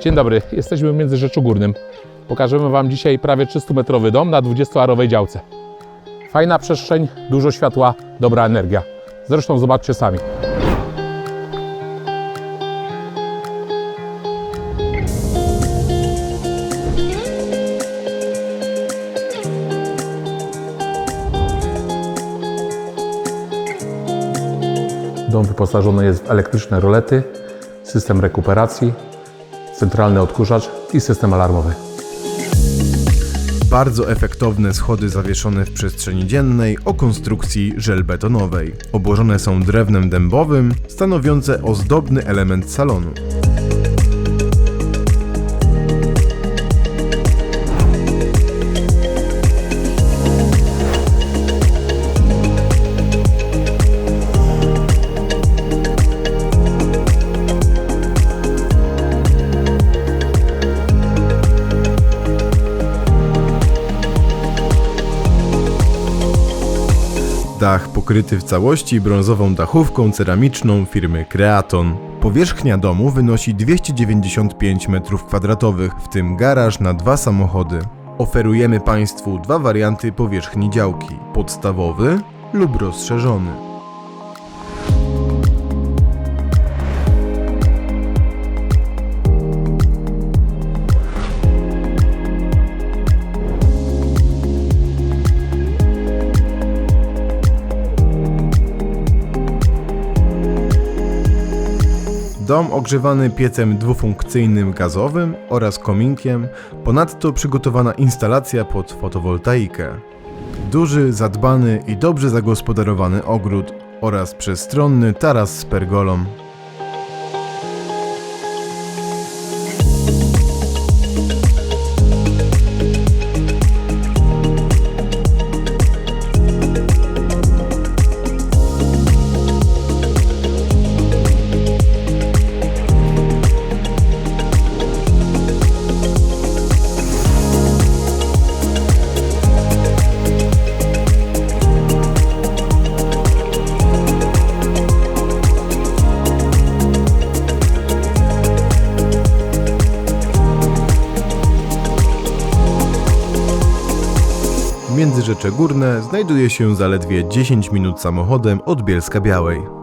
Dzień dobry, jesteśmy w Międzyrzeczu Górnym. Pokażemy Wam dzisiaj prawie 300-metrowy dom na 20-arowej działce. Fajna przestrzeń, dużo światła, dobra energia. Zresztą zobaczcie sami. Dom wyposażony jest w elektryczne rolety, system rekuperacji, centralny odkurzacz i system alarmowy. Bardzo efektowne schody zawieszone w przestrzeni dziennej o konstrukcji żelbetonowej. Obłożone są drewnem dębowym, stanowiące ozdobny element salonu. Dach pokryty w całości brązową dachówką ceramiczną firmy Creaton. Powierzchnia domu wynosi 295 m2, w tym garaż na dwa samochody. Oferujemy Państwu dwa warianty powierzchni działki: podstawowy lub rozszerzony. Dom ogrzewany piecem dwufunkcyjnym gazowym oraz kominkiem, ponadto przygotowana instalacja pod fotowoltaikę. Duży, zadbany i dobrze zagospodarowany ogród oraz przestronny taras z pergolą. Międzyrzecze Górne znajduje się zaledwie 10 minut samochodem od Bielska Białej.